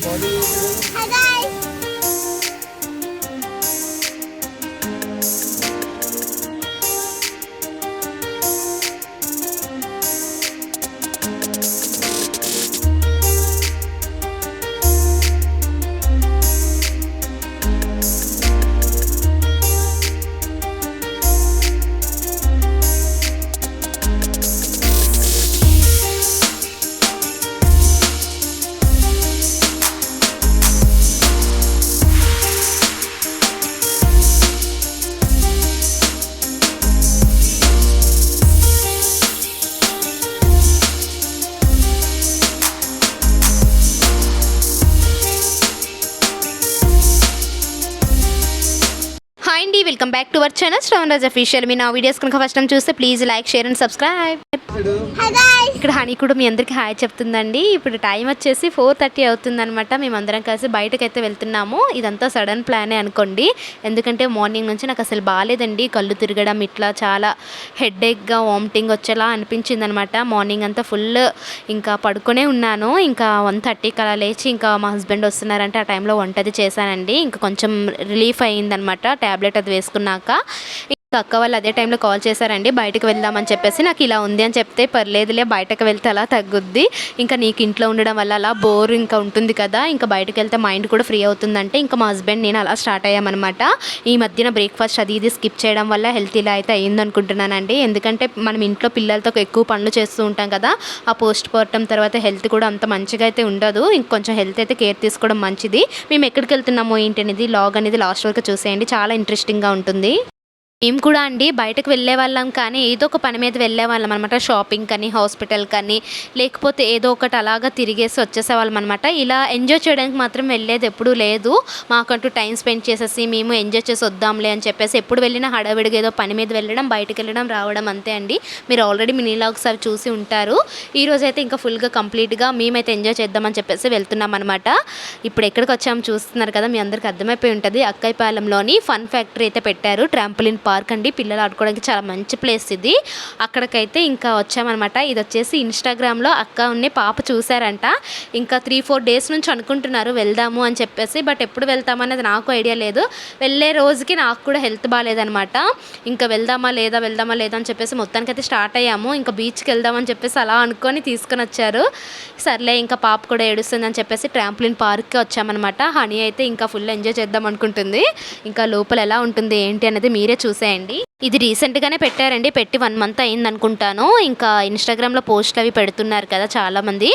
我的。welcome back to our channel. Shravan Raj official మీ నా videos కనుక first time చూస్తే please like share and subscribe. ఇక్కడ honey కూడా మీ అందరికీ హాయ్ చెప్తుందండి. ఇప్పుడు టైం వచ్చేసి ఫోర్ థర్టీ అవుతుందన్నమాట. మేమందరం కలిసి బయటకు అయితే వెళ్తున్నాము. ఇదంతా సడన్ ప్లానే అనుకోండి. ఎందుకంటే మార్నింగ్ నుంచి నాకు అసలు బాగాలేదండి కళ్ళు తిరగడం ఇట్లా చాలా హెడేక్గా వామిటింగ్ వచ్చేలా అనిపించింది అనమాట మార్నింగ్ అంతా ఫుల్ ఇంకా పడుకునే ఉన్నాను. ఇంకా వన్ థర్టీకి అలా లేచి ఇంకా మా హస్బెండ్ వస్తున్నారంటే ఆ టైంలో వంట అది చేశానండి. ఇంకా కొంచెం రిలీఫ్ అయ్యిందనమాట ట్యాబ్లెట్ అది వేసుకున్నాక చేసుకున్నాక అక్క వాళ్ళు అదే టైంలో కాల్ చేశారండి బయటకు వెళ్దామని చెప్పేసి నాకు ఇలా ఉంది అని చెప్తే పర్లేదులే బయటకు వెళ్తే అలా తగ్గుద్ది. ఇంకా నీకు ఇంట్లో ఉండడం వల్ల అలా బోర్ ఇంకా ఉంటుంది కదా ఇంకా బయటకు వెళ్తే మైండ్ కూడా ఫ్రీ అవుతుందంటే ఇంకా మా హస్బెండ్ నేను అలా స్టార్ట్ అయ్యామన్నమాట. ఈ మధ్యన బ్రేక్ఫాస్ట్ అది ఇది స్కిప్ చేయడం వల్ల హెల్త్ ఇలా అయితే అయింది అనుకుంటున్నానండి. ఎందుకంటే మనం ఇంట్లో పిల్లలతో ఎక్కువ పనులు చేస్తూ ఉంటాం కదా ఆ పోస్ట్ పోర్టం తర్వాత హెల్త్ కూడా అంత మంచిగా అయితే ఉండదు. ఇంకొంచెం హెల్త్ అయితే కేర్ తీసుకోవడం మంచిది. మేము ఎక్కడికి వెళ్తున్నామో ఏంటి అనేది లాగ్ అనేది లాస్ట్ వరకు చూసేయండి. చాలా ఇంట్రెస్టింగ్గా ఉంటుంది. మేము కూడా అండి బయటకు వెళ్ళే వాళ్ళం కానీ ఏదో ఒక పని మీద వెళ్ళే వాళ్ళం అనమాట షాపింగ్ కానీ హాస్పిటల్ కానీ లేకపోతే ఏదో ఒకటి అలాగా తిరిగేసి వచ్చేసేవాళ్ళం అనమాట ఇలా ఎంజాయ్ చేయడానికి మాత్రం వెళ్ళేది ఎప్పుడూ లేదు. మాకంటూ టైం స్పెండ్ చేసేసి మేము ఎంజాయ్ చేసి వద్దాంలే అని చెప్పేసి ఎప్పుడు వెళ్ళినా హడావిడిగా ఏదో పని మీద వెళ్ళడం బయటకు వెళ్ళడం రావడం అంతే అండి. మీరు ఆల్రెడీ మీ నీలా ఒకసారి చూసి ఉంటారు. ఈరోజు అయితే ఇంకా ఫుల్గా కంప్లీట్గా మేమైతే ఎంజాయ్ చేద్దామని చెప్పేసి వెళ్తున్నాం అనమాట ఇప్పుడు ఎక్కడికి వచ్చాము చూస్తున్నారు కదా మీ అందరికీ అర్థమైపోయి ఉంటుంది. అక్కైపాలెంలోని ఫన్ ఫ్యాక్టరీ అయితే పెట్టారు ట్రాంపులిన్ పార్క్ అండి. పిల్లలు ఆడుకోవడానికి చాలా మంచి ప్లేస్ ఇది. అక్కడికైతే ఇంకా వచ్చామన్నమాట. ఇది వచ్చేసి ఇన్స్టాగ్రామ్లో అక్క ఉన్న పాప చూసారంట ఇంకా త్రీ ఫోర్ డేస్ నుంచి అనుకుంటున్నారు వెళ్దాము అని చెప్పేసి. బట్ ఎప్పుడు వెళ్తామనేది నాకు ఐడియా లేదు. వెళ్ళే రోజుకి నాకు కూడా హెల్త్ బాగాలేదనమాట ఇంకా వెళ్దామా లేదా వెళ్దామా లేదా అని చెప్పేసి మొత్తానికి అయితే స్టార్ట్ అయ్యాము. ఇంకా బీచ్కి వెళ్దామని చెప్పేసి అలా అనుకొని తీసుకొని వచ్చారు. సర్లే ఇంకా పాప కూడా ఏడుస్తుందని చెప్పేసి ట్రాంప్లిన్ పార్క్కి వచ్చామన్నమాట. హనీ అయితే ఇంకా ఫుల్ ఎంజాయ్ చేద్దాం అనుకుంటుంది. ఇంకా లోపల ఎలా ఉంటుంది ఏంటి అనేది మీరే చూసి చూసేయండి. ఇది రీసెంట్గానే పెట్టారండి. పెట్టి వన్ మంత్ అయింది అనుకుంటాను ఇంకా ఇన్స్టాగ్రామ్లో పోస్ట్లు అవి పెడుతున్నారు కదా చాలామంది.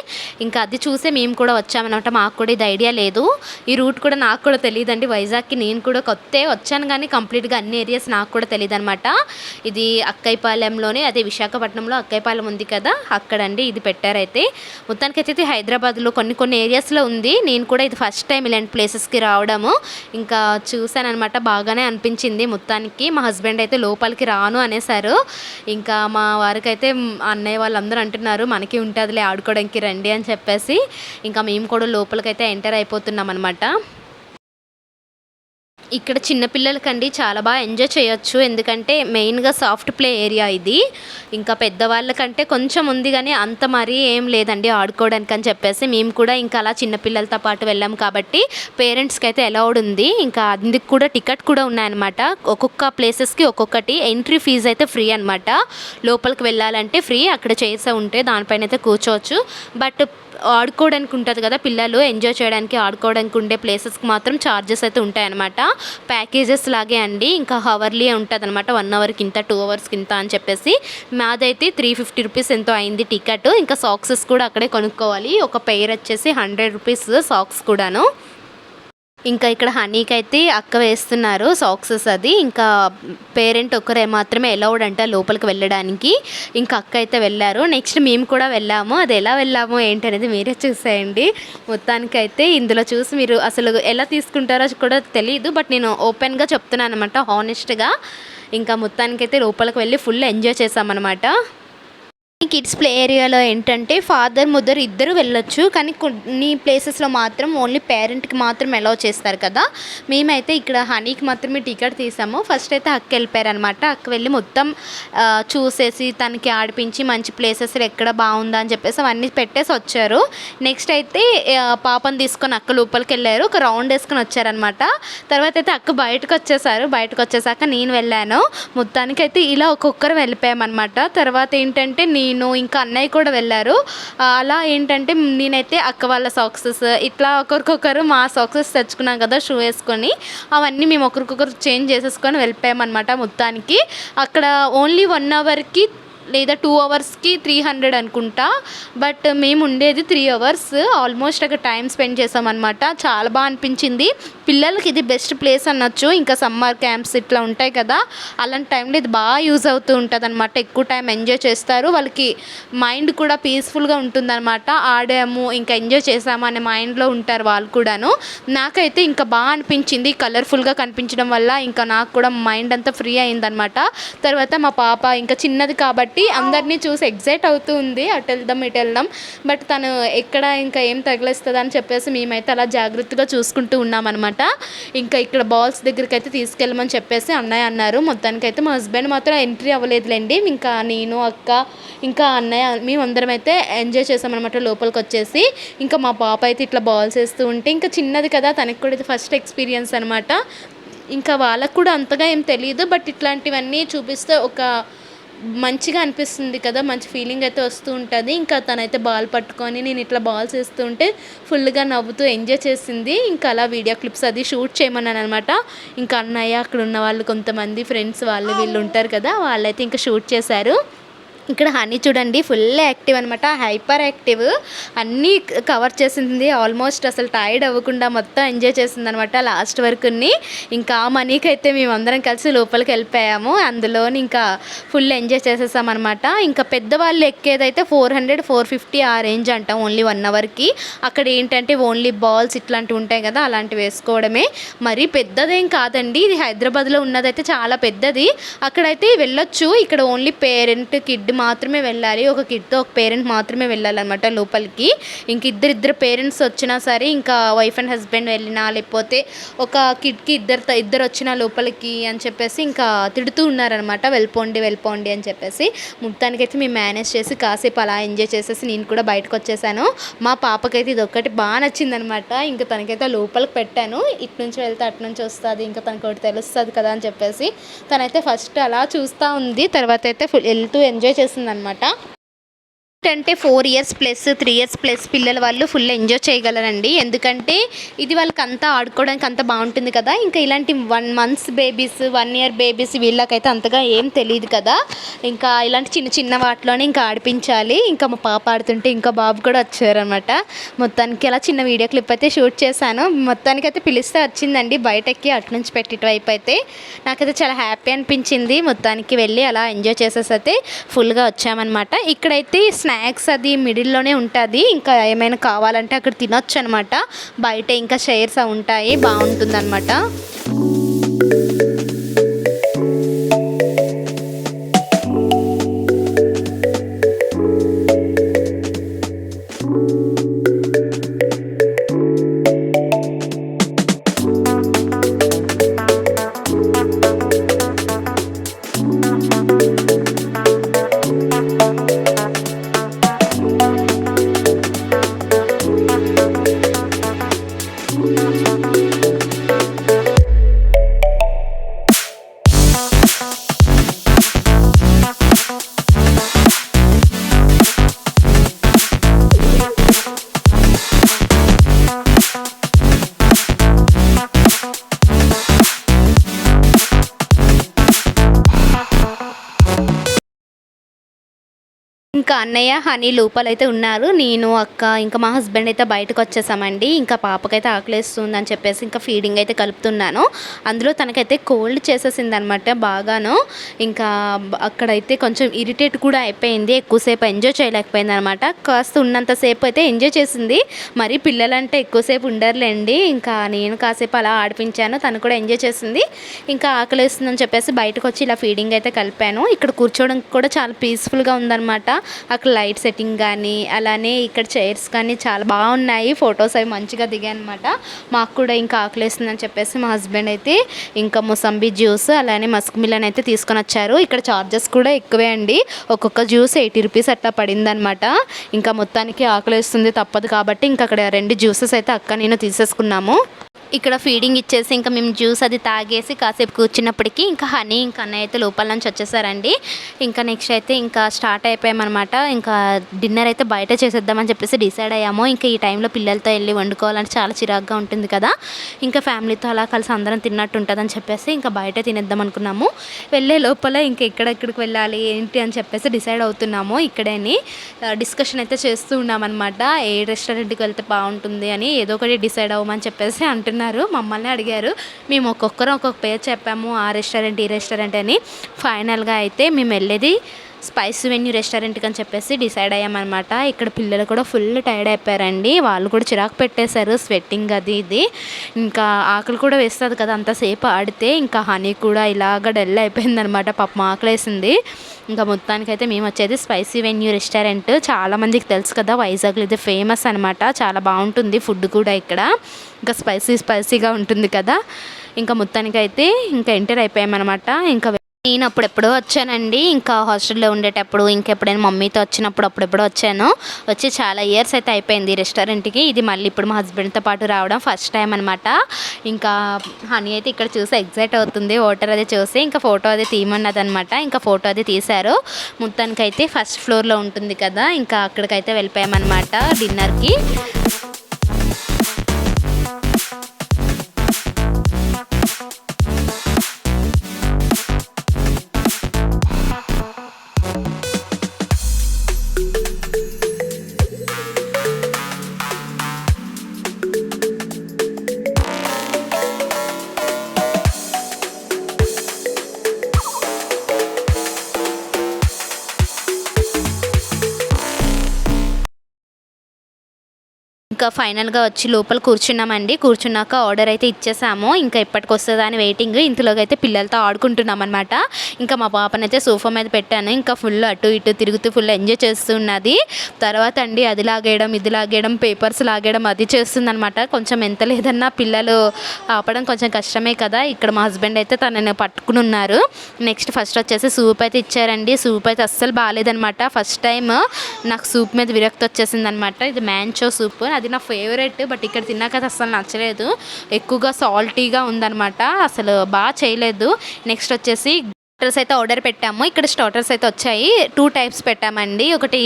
ఇంకా అది చూసే మేము కూడా వచ్చామన్నమాట. మాకు కూడా ఇది ఐడియా లేదు. ఈ రూట్ కూడా నాకు కూడా తెలియదండి. వైజాగ్కి నేను కూడా కొత్త వచ్చాను కానీ కంప్లీట్గా అన్ని ఏరియాస్ నాకు కూడా తెలియదు అనమాట ఇది అక్కైపాలెంలోనే అదే విశాఖపట్నంలో అక్కైపాలెం ఉంది కదా అక్కడండి ఇది పెట్టారైతే. మొత్తానికి అయితే హైదరాబాద్లో కొన్ని కొన్ని ఏరియాస్లో ఉంది. నేను కూడా ఇది ఫస్ట్ టైం ఇలాంటి ప్లేసెస్కి రావడము. ఇంకా చూశానమాట బాగానే అనిపించింది మొత్తానికి. మా హస్బెండ్ అయితే లోపలికి రాను అనేసారు ఇంకా మా వారికైతే అన్నయ్య వాళ్ళందరూ అంటున్నారు మనకి ఉంటుందిలే ఆడుకోవడానికి రండి అని చెప్పేసి. ఇంకా మేము కూడా లోపలికైతే ఎంటర్ అయిపోతున్నాం అనమాట ఇక్కడ చిన్నపిల్లలకండి చాలా బాగా ఎంజాయ్ చేయొచ్చు. ఎందుకంటే మెయిన్గా సాఫ్ట్ ప్లే ఏరియా ఇది. ఇంకా పెద్దవాళ్ళకంటే కొంచెం ఉంది కానీ అంత మరీ ఏం లేదండి ఆడుకోవడానికి అని చెప్పేసి. మేము కూడా ఇంకా అలా చిన్నపిల్లలతో పాటు వెళ్ళాం కాబట్టి పేరెంట్స్కి అయితే అలౌడ్ ఉంది. ఇంకా అందుకు కూడా టికెట్ కూడా ఉన్నాయన్నమాట. ఒక్కొక్క ప్లేసెస్కి ఒక్కొక్కటి ఎంట్రీ ఫీజు అయితే ఫ్రీ అనమాట లోపలికి వెళ్ళాలంటే ఫ్రీ అక్కడ చేసే ఉంటే దానిపైన అయితే కూర్చోవచ్చు. బట్ ఆడుకోవడానికి ఉంటుంది కదా పిల్లలు ఎంజాయ్ చేయడానికి ఆడుకోవడానికి ఉండే ప్లేసెస్కి మాత్రం ఛార్జెస్ అయితే ఉంటాయన్నమాట. ప్యాకేజెస్ లాగే అండి ఇంకా హవర్లీ ఉంటుంది అనమాట వన్ అవర్కి ఇంత టూ అవర్స్కి ఇంత అని చెప్పేసి. మాదైతే త్రీ ఫిఫ్టీ రూపీస్ ఎంతో అయింది టికెట్. ఇంకా సాక్సెస్ కూడా అక్కడే కొనుక్కోవాలి. ఒక పెయిర్ వచ్చేసి హండ్రెడ్ రూపీస్ సాక్స్ కూడాను. ఇంకా ఇక్కడ హనీకి అయితే అక్క వేస్తున్నారు సాక్సెస్ అది. ఇంకా పేరెంట్ ఒకరే మాత్రమే అలౌడ్ అంట లోపలికి వెళ్ళడానికి. ఇంకా అక్క అయితే వెళ్ళారు. నెక్స్ట్ మేము కూడా వెళ్ళాము. అది ఎలా వెళ్ళాము ఏంటి అనేది మీరే చూసేయండి. మొత్తానికి అయితే ఇందులో చూసి మీరు అసలు ఎలా తీసుకుంటారో కూడా తెలియదు బట్ నేను ఓపెన్గా చెప్తున్నాను అనమాట హానెస్ట్గా ఇంకా మొత్తానికైతే లోపలికి వెళ్ళి ఫుల్ ఎంజాయ్ చేసామన్నమాట కిడ్స్ ప్లే ఏరియాలో ఏంటంటే ఫాదర్ మదర్ ఇద్దరు వెళ్ళొచ్చు. కానీ కొన్ని ప్లేసెస్లో మాత్రం ఓన్లీ పేరెంట్కి మాత్రం అలౌ చేస్తారు కదా. మేమైతే ఇక్కడ హనీకి మాత్రమే టికెట్ తీసాము. ఫస్ట్ అయితే అక్క వెళ్ళిపోయారనమాట అక్క వెళ్ళి మొత్తం చూసేసి తనకి ఆడిపించి మంచి ప్లేసెస్ ఎక్కడ బాగుందా అని చెప్పేసి అవన్నీ పెట్టేసి వచ్చారు. నెక్స్ట్ అయితే పాపను తీసుకొని అక్క లోపలికి వెళ్ళారు. ఒక రౌండ్ వేసుకొని వచ్చారనమాట తర్వాత అయితే అక్క బయటకు వచ్చేసారు. బయటకు వచ్చేసాక నేను వెళ్ళాను. మొత్తానికైతే ఇలా ఒక్కొక్కరు వెళ్ళిపోయామన్నమాట. తర్వాత ఏంటంటే నేను నేను ఇంకా అన్నయ్య కూడా వెళ్ళారు. అలా ఏంటంటే నేనైతే అక్క వాళ్ళ సాక్సెస్ ఇట్లా ఒకరికొకరు మా సాక్సెస్ తెచ్చుకున్నాం కదా షూ వేసుకొని అవన్నీ మేము ఒకరికొకరు చేంజ్ చేసేసుకొని వెళ్ళిపోయామన్నమాట మొత్తానికి. అక్కడ ఓన్లీ వన్ అవర్కి లేదా టూ అవర్స్కి త్రీ హండ్రెడ్ అనుకుంటా. బట్ మేము ఉండేది త్రీ అవర్స్ ఆల్మోస్ట్ అక్కడ టైం స్పెండ్ చేసామన్నమాట. చాలా బాగా అనిపించింది. పిల్లలకి ఇది బెస్ట్ ప్లేస్ అనొచ్చు. ఇంకా సమ్మర్ క్యాంప్స్ ఇట్లా ఉంటాయి కదా. అలాంటి టైంలో ఇది బాగా యూజ్ అవుతూ ఉంటుంది అనమాట ఎక్కువ టైం ఎంజాయ్ చేస్తారు. వాళ్ళకి మైండ్ కూడా పీస్ఫుల్గా ఉంటుందన్నమాట. ఆడాము ఇంకా ఎంజాయ్ చేసాము అనే మైండ్లో ఉంటారు వాళ్ళు కూడాను. నాకైతే ఇంకా బాగా అనిపించింది. కలర్ఫుల్గా కనిపించడం వల్ల ఇంకా నాకు కూడా మైండ్ అంతా ఫ్రీ అయిందనమాట తర్వాత మా పాప ఇంకా చిన్నది కాబట్టి అందరినీ చూసి ఎగ్జైట్ అవుతూ ఉంది అటు వెళ్దాం ఇటు వెళ్దాం బట్ తను ఎక్కడ ఇంకా ఏం తగిలేస్తుంది అని చెప్పేసి మేమైతే అలా జాగ్రత్తగా చూసుకుంటూ ఉన్నామన్నమాట. ఇంకా ఇక్కడ బాల్స్ దగ్గరికి అయితే తీసుకెళ్ళమని చెప్పేసి అన్నయ్య అన్నారు. మొత్తానికి అయితే మా హస్బెండ్ మాత్రం ఎంట్రీ అవ్వలేదులేండి. ఇంకా నేను అక్క ఇంకా అన్నయ్య మేమందరం అయితే ఎంజాయ్ చేసామన్నమాట లోపలికి వచ్చేసి ఇంకా మా పాప అయితే ఇట్లా బాల్స్ వేస్తూ ఉంటే ఇంకా చిన్నది కదా తనకి కూడా ఇది ఫస్ట్ ఎక్స్పీరియన్స్ అనమాట ఇంకా వాళ్ళకు కూడా అంతగా ఏం తెలియదు బట్ ఇట్లాంటివన్నీ చూపిస్తే ఒక మంచిగా అనిపిస్తుంది కదా మంచి ఫీలింగ్ అయితే వస్తూ ఉంటుంది. ఇంకా తనైతే బాల్ పట్టుకొని నేను ఇట్లా బాల్స్ వేస్తూ ఉంటే ఫుల్గా నవ్వుతూ ఎంజాయ్ చేసింది. ఇంకా అలా వీడియో క్లిప్స్ అది షూట్ చేయమన్నాను అనమాట ఇంకా అన్నయ్య అక్కడ ఉన్న వాళ్ళు కొంతమంది ఫ్రెండ్స్ వాళ్ళు వీళ్ళు ఉంటారు కదా వాళ్ళైతే ఇంకా షూట్ చేశారు. ఇక్కడ హనీ చూడండి ఫుల్ యాక్టివ్ అనమాట హైపర్ యాక్టివ్ అన్నీ కవర్ చేసింది ఆల్మోస్ట్ అసలు టైర్డ్ అవ్వకుండా మొత్తం ఎంజాయ్ చేసింది అనమాట లాస్ట్ వరకుని. ఇంకా ఆ మనీకి అయితే మేమందరం కలిసి లోపలికి వెళ్ళిపోయాము. అందులోని ఇంకా ఫుల్ ఎంజాయ్ చేసేసాం అనమాట ఇంకా పెద్దవాళ్ళు ఎక్కేదైతే ఫోర్ హండ్రెడ్ ఫోర్ ఫిఫ్టీ ఆ రేంజ్ అంట ఓన్లీ వన్ అవర్కి అక్కడ ఏంటంటే ఓన్లీ బాల్స్ ఇట్లాంటివి ఉంటాయి కదా అలాంటివి వేసుకోవడమే. మరీ పెద్దదేం కాదండి ఇది హైదరాబాద్లో ఉన్నదైతే చాలా పెద్దది. అక్కడైతే వెళ్ళొచ్చు ఇక్కడ ఓన్లీ పేరెంట్ కిడ్ మాత్రమే వెళ్ళాలి. ఒక కిడ్తో ఒక పేరెంట్ మాత్రమే వెళ్ళాలన్నమాట లోపలికి. ఇంక ఇద్దరు ఇద్దరు పేరెంట్స్ వచ్చినా సరే ఇంకా వైఫ్ అండ్ హస్బెండ్ వెళ్ళినా లేకపోతే ఒక కిడ్కి ఇద్దరు ఇద్దరు వచ్చిన లోపలికి అని చెప్పేసి ఇంకా తిడుతూ ఉన్నారనమాట వెళ్ళిపోండి వెళ్ళిపోండి అని చెప్పేసి. మొత్తానికైతే మేము మేనేజ్ చేసి కాసేపు అలా ఎంజాయ్ చేసేసి నేను కూడా బయటకు వచ్చేసాను. మా పాపకైతే ఇది ఒక్కటి బాగా నచ్చిందనమాట ఇంకా తనకైతే లోపలికి పెట్టాను. ఇటు నుంచి వెళ్తే అటు నుంచి వస్తుంది ఇంకా తనకు ఒకటి తెలుస్తుంది కదా అని చెప్పేసి. తనైతే ఫస్ట్ అలా చూస్తూ ఉంది. తర్వాత అయితే ఫుల్ వెళ్తూ ఎంజాయ్ చేసిందనమాట. అంటే four years plus three years plus పిల్లల వాళ్ళు ఫుల్ ఎంజాయ్ చేయగలరండి. ఎందుకంటే ఇది వాళ్ళకి అంతా ఆడుకోవడానికి అంత బాగుంటుంది కదా. ఇంకా ఇలాంటి one months babies one year babies వీళ్ళకైతే అంతగా ఏం తెలియదు కదా. ఇంకా ఇలాంటి చిన్న చిన్న వాటిలోనే ఇంకా ఆడిపించాలి. ఇంకా మా పాప ఆడుతుంటే ఇంకా బాబు కూడా వచ్చారనమాట మొత్తానికి అలా చిన్న వీడియో క్లిప్ అయితే షూట్ చేశాను. మొత్తానికి అయితే పిలిస్తే వచ్చిందండి. బయటకి అటు నుంచి పెట్టి వైపు అయితే. నాకైతే చాలా హ్యాపీ అనిపించింది. మొత్తానికి వెళ్ళి అలా ఎంజాయ్ చేసేసి అయితే ఫుల్గా వచ్చామన్నమాట. ఇక్కడైతే స్నాక్స్ అది మిడిల్లోనే ఉంటుంది. ఇంకా ఏమైనా కావాలంటే అక్కడ తినొచ్చు అనమాట బయట ఇంకా షేర్స్ ఉంటాయి. బాగుంటుంది ఇంకా అన్నయ్య హనీ లోపలైతే ఉన్నారు. నేను అక్క ఇంకా మా హస్బెండ్ అయితే బయటకు వచ్చేసామండి. ఇంకా పాపకైతే ఆకలేస్తుంది అని చెప్పేసి ఇంకా ఫీడింగ్ అయితే కలుపుతున్నాను. అందులో తనకైతే కోల్డ్ చేసేసింది అనమాట బాగాను. ఇంకా అక్కడైతే కొంచెం ఇరిటేట్ కూడా అయిపోయింది. ఎక్కువసేపు ఎంజాయ్ చేయలేకపోయింది అనమాట కాస్త ఉన్నంతసేపు అయితే ఎంజాయ్ చేసింది. మరి పిల్లలంటే ఎక్కువసేపు ఉండరులేండి. ఇంకా నేను కాసేపు అలా ఆడిపించాను. తను కూడా ఎంజాయ్ చేసింది. ఇంకా ఆకలేస్తుందని చెప్పేసి బయటకు వచ్చి ఇలా ఫీడింగ్ అయితే కలిపాను. ఇక్కడ కూర్చోవడం కూడా చాలా పీస్ఫుల్గా ఉందన్నమాట అక్కడ లైట్ సెట్టింగ్ కానీ అలానే ఇక్కడ చైర్స్ కానీ చాలా బాగున్నాయి. ఫొటోస్ అవి మంచిగా దిగాయి అనమాట మాకు కూడా ఇంకా ఆకలేస్తుందని చెప్పేసి మా హస్బెండ్ అయితే ఇంకా మొసంబి జ్యూస్ అలానే మస్క్ మిలన్ అయితే తీసుకొని వచ్చారు. ఇక్కడ చార్జెస్ కూడా ఎక్కువే అండి. ఒక్కొక్క జ్యూస్ ఎయిటీ రూపీస్ అట్లా పడిందనమాట ఇంకా మొత్తానికి ఆకలేస్తుంది తప్పదు కాబట్టి ఇంకా అక్కడ రెండు జ్యూసెస్ అయితే అక్క నేను తీసేసుకున్నాము. ఇక్కడ ఫీడింగ్ ఇచ్చేసి ఇంకా మేము జ్యూస్ అది తాగేసి కాసేపు కూర్చున్నప్పటికీ ఇంకా హనీ ఇంకా అన్నయ్య అయితే లోపల నుంచి వచ్చేసారండి. ఇంకా నెక్స్ట్ అయితే ఇంకా స్టార్ట్ అయిపోయామన్నమాట. ఇంకా డిన్నర్ అయితే బయట చేసేద్దామని చెప్పేసి డిసైడ్ అయ్యాము. ఇంకా ఈ టైంలో పిల్లలతో వెళ్ళి వండుకోవాలంటే చాలా చిరాగ్గా ఉంటుంది కదా. ఇంకా ఫ్యామిలీతో అలా కలిసి అందరం తిన్నట్టు ఉంటుందని చెప్పేసి ఇంకా బయట తినేద్దాం అనుకున్నాము. వెళ్ళే లోపల ఇంకా ఎక్కడెక్కడికి వెళ్ళాలి ఏంటి అని చెప్పేసి డిసైడ్ అవుతున్నాము. ఇక్కడేని డిస్కషన్ అయితే చేస్తూ ఉన్నామన్నమాట. ఏ రెస్టారెంట్కి వెళ్తే బాగుంటుంది అని ఏదో ఒకటి డిసైడ్ అవ్వమని చెప్పేసి అంటున్నారు మమ్మల్ని అడిగారు. మేము ఒక్కొక్కరు ఒక్కొక్క పేరు చెప్పాము ఆ రెస్టారెంట్ ఈ రెస్టారెంట్ అని. ఫైనల్గా అయితే మేము వెళ్ళేది స్పైసీ వెన్యూ రెస్టారెంట్కి అని చెప్పేసి డిసైడ్ అయ్యామన్నమాట. ఇక్కడ పిల్లలు కూడా ఫుల్ టైర్డ్ అయిపోయారండి. వాళ్ళు కూడా చిరాకు పెట్టేశారు. స్వెట్టింగ్ అది ఇది. ఇంకా ఆకలి కూడా వేస్తుంది కదా అంతసేపు ఆడితే ఇంకా హనీ కూడా ఇలాగ డల్ అయిపోయిందనమాట పాపం ఆకలేసింది. ఇంకా మొత్తానికైతే మేము వచ్చేది స్పైసీ వెన్యూ రెస్టారెంట్. చాలామందికి తెలుసు కదా వైజాగ్లో ఇది ఫేమస్ అనమాట చాలా బాగుంటుంది ఫుడ్ కూడా ఇక్కడ. ఇంకా స్పైసీ స్పైసీగా ఉంటుంది కదా. ఇంకా మొత్తానికైతే ఇంకా ఎంటర్ అయిపోయామన్నమాట. ఇంకా నేను అప్పుడెప్పుడో వచ్చానండి. ఇంకా హాస్టల్లో ఉండేటప్పుడు ఇంకెప్పుడైనా మమ్మీతో వచ్చినప్పుడు అప్పుడెప్పుడో వచ్చాను. వచ్చి చాలా ఇయర్స్ అయితే అయిపోయింది రెస్టారెంట్కి. ఇది మళ్ళీ ఇప్పుడు మా హస్బెండ్తో పాటు రావడం ఫస్ట్ టైం అనమాట ఇంకా హనీ అయితే ఇక్కడ చూసి ఎగ్జైట్ అవుతుంది. ఓటర్ అది చూసి ఇంకా ఫోటో అది తీయమన్నది అనమాట ఇంకా ఫోటో అది తీశారు. మొత్తానికైతే ఫస్ట్ ఫ్లోర్లో ఉంటుంది కదా. ఇంకా అక్కడికైతే వెళ్ళిపోయామన్నమాట డిన్నర్కి. ఇంకా ఫైనల్గా వచ్చి లోపల కూర్చున్నామండి. కూర్చున్నాక ఆర్డర్ అయితే ఇచ్చేసాము. ఇంకా ఎప్పటికి వస్తుందా అని వెయిటింగ్. ఇంతలోకి అయితే పిల్లలతో ఆడుకుంటున్నాం అనమాట ఇంకా మా పాపనైతే సోఫా మీద పెట్టాను. ఇంకా ఫుల్ అటు ఇటు తిరుగుతూ ఫుల్ ఎంజాయ్ చేస్తున్నది. తర్వాత అండి అది లాగేయడం ఇది లాగేయడం పేపర్స్ లాగేయడం అది చేస్తుందన్నమాట. కొంచెం ఎంత లేదన్నా పిల్లలు ఆపడం కొంచెం కష్టమే కదా. ఇక్కడ మా హస్బెండ్ అయితే తనని పట్టుకుని ఉన్నారు. నెక్స్ట్ ఫస్ట్ వచ్చేసి సూప్ అయితే ఇచ్చారండి. సూప్ అయితే అస్సలు బాగాలేదనమాట ఫస్ట్ టైం నాకు సూప్ మీద విరక్తి వచ్చేసింది అనమాట ఇది మ్యాంచో సూప్. అది నా ఫేవరెట్ బట్ ఇక్కడ తిన్నాక అది అసలు నచ్చలేదు. ఎక్కువగా సాల్టీగా ఉందన్నమాట. అసలు బాగా చేయలేదు. నెక్స్ట్ వచ్చేసి స్టార్టర్స్ అయితే ఆర్డర్ పెట్టాము. ఇక్కడ స్టార్టర్స్ అయితే వచ్చాయి. టూ టైప్స్ పెట్టామండి. ఒకటి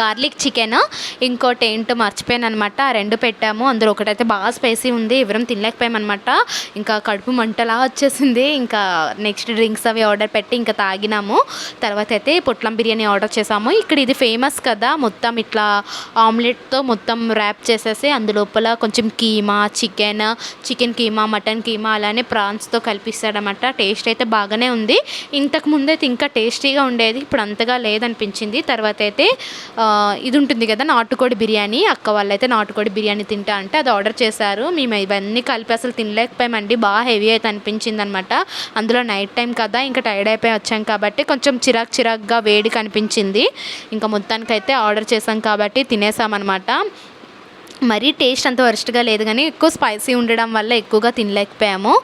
గార్లిక్ చికెన్. ఇంకోటి ఏంటో మర్చిపోయాను అనమాట ఆ రెండు పెట్టాము. అందులో ఒకటైతే బాగా స్పైసీ ఉంది. ఎవరం తినలేకపోయామన్నమాట. ఇంకా కడుపు మంటలా వచ్చేసింది. ఇంకా నెక్స్ట్ డ్రింక్స్ అవి ఆర్డర్ పెట్టి ఇంకా తాగినాము. తర్వాత అయితే పొట్లం బిర్యానీ ఆర్డర్ చేసాము. ఇక్కడ ఇది ఫేమస్ కదా. మొత్తం ఇట్లా ఆమ్లెట్తో మొత్తం ర్యాప్ చేసేసి అందులోపల కొంచెం keema chicken chicken keema mutton keema అలానే ప్రాన్స్తో కల్పిస్తాడనమాట టేస్ట్ అయితే బాగానే ఉంది. ఇంతకు ముందు అయితే ఇంకా టేస్టీగా ఉండేది. ఇప్పుడు అంతగా లేదనిపించింది. తర్వాత అయితే ఇది ఉంటుంది కదా నాటుకోడి బిర్యానీ. అక్క వాళ్ళైతే నాటుకోడి బిర్యానీ తింటా అంటే అది ఆర్డర్ చేశారు. మేము ఇవన్నీ కలిపి అసలు తినలేకపోయామండి. బాగా హెవీ అయితే అనిపించింది అనమాట అందులో నైట్ టైం కదా ఇంకా టైర్డ్ అయిపోయి వచ్చాం కాబట్టి కొంచెం చిరాక్ చిరాక్గా వేడి కనిపించింది ఇంకా మొత్తానికైతే ఆర్డర్ చేసాం కాబట్టి తినేసామన్నమాట మరీ టేస్ట్ అంత వరస్ట్గా లేదు కానీ ఎక్కువ స్పైసీ ఉండడం వల్ల ఎక్కువగా తినలేకపోయాము.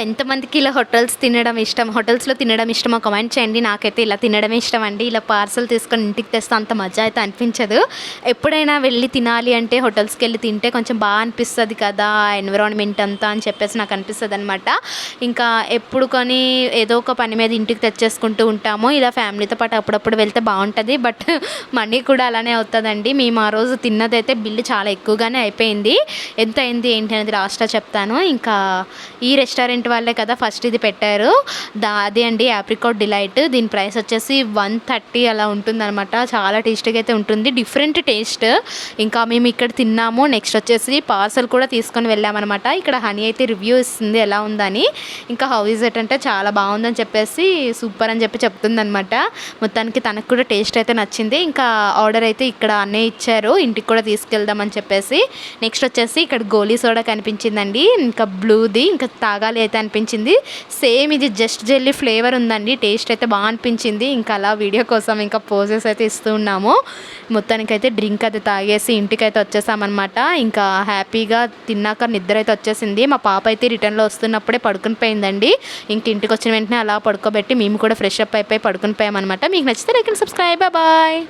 ఎంతమందికి ఇలా హోటల్స్ తినడం ఇష్టం? హోటల్స్లో తినడం ఇష్టమో కమెంట్ చేయండి. నాకైతే ఇలా తినడమే ఇష్టం అండి ఇలా పార్సల్ తీసుకొని ఇంటికి తెస్తే అంత మజా అయితే అనిపించదు. ఎప్పుడైనా వెళ్ళి తినాలి అంటే హోటల్స్కి వెళ్ళి తింటే కొంచెం బాగా అనిపిస్తుంది కదా ఎన్విరాన్మెంట్ అంతా అని చెప్పేసి నాకు అనిపిస్తుంది అనమాట ఇంకా ఎప్పుడు కొని ఏదో ఒక పని మీద ఇంటికి తెచ్చేసుకుంటూ ఉంటాము. ఇలా ఫ్యామిలీతో పాటు అప్పుడప్పుడు వెళ్తే బాగుంటుంది. బట్ మనీ కూడా అలానే అవుతుందండి. మేము ఆ రోజు తిన్నదైతే బిల్లు చాలా ఎక్కువగానే అయిపోయింది. ఎంత అయింది ఏంటి అనేది లాస్ట్లో చెప్తాను. ఇంకా ఈ రెస్టారెంట్ వాళ్ళే కదా ఫస్ట్ ఇది పెట్టారు. దా అదే అండి యాప్రికోట్ డిలైట్. దీని ప్రైస్ వచ్చేసి వన్ థర్టీ అలా ఉంటుందన్నమాట. చాలా టేస్టీగా అయితే ఉంటుంది. Different taste. ఇంకా మేము ఇక్కడ తిన్నాము. నెక్స్ట్ వచ్చేసి పార్సల్ కూడా తీసుకొని వెళ్ళామన్నమాట. ఇక్కడ హనీ అయితే రివ్యూ ఇస్తుంది ఎలా ఉందని. ఇంకా హౌ ఇస్ ఇట్ అంటే చాలా బాగుందని చెప్పేసి సూపర్ అని చెప్పి చెప్తుందనమాట మొత్తానికి తనకు కూడా టేస్ట్ అయితే నచ్చింది. ఇంకా ఆర్డర్ అయితే ఇక్కడ అన్నే ఇచ్చారు. ఇంటికి కూడా తీసుకెళ్దామని చెప్పేసి. నెక్స్ట్ వచ్చేసి ఇక్కడ గోలీ సోడా కనిపించిందండి. ఇంకా బ్లూది ఇంకా తాగాలి అయితే అనిపించింది. సేమ్ ఇది జస్ట్ జెల్లీ ఫ్లేవర్ ఉందండి. టేస్ట్ అయితే బాగా అనిపించింది. ఇంకా అలా వీడియో కోసం ఇంకా పోజెస్ అయితే ఇస్తూ ఉన్నాము. మొత్తానికైతే డ్రింక్ అయితే తాగేసి ఇంటికి అయితే వచ్చేసామన్నమాట. ఇంకా హ్యాపీగా తిన్నాక నిద్ర అయితే వచ్చేసింది. మా పాప అయితే రిటర్న్లో వస్తున్నప్పుడే పడుకుని పోయిందండి. ఇంక ఇంటికి వచ్చిన వెంటనే అలా పడుకోబెట్టి మేము కూడా ఫ్రెష్ అప్ అయిపోయి పడుకుని పోయామన్నమాట. మీకు నచ్చితే లైక్ అండ్ సబ్స్క్రైబ్ బాయ్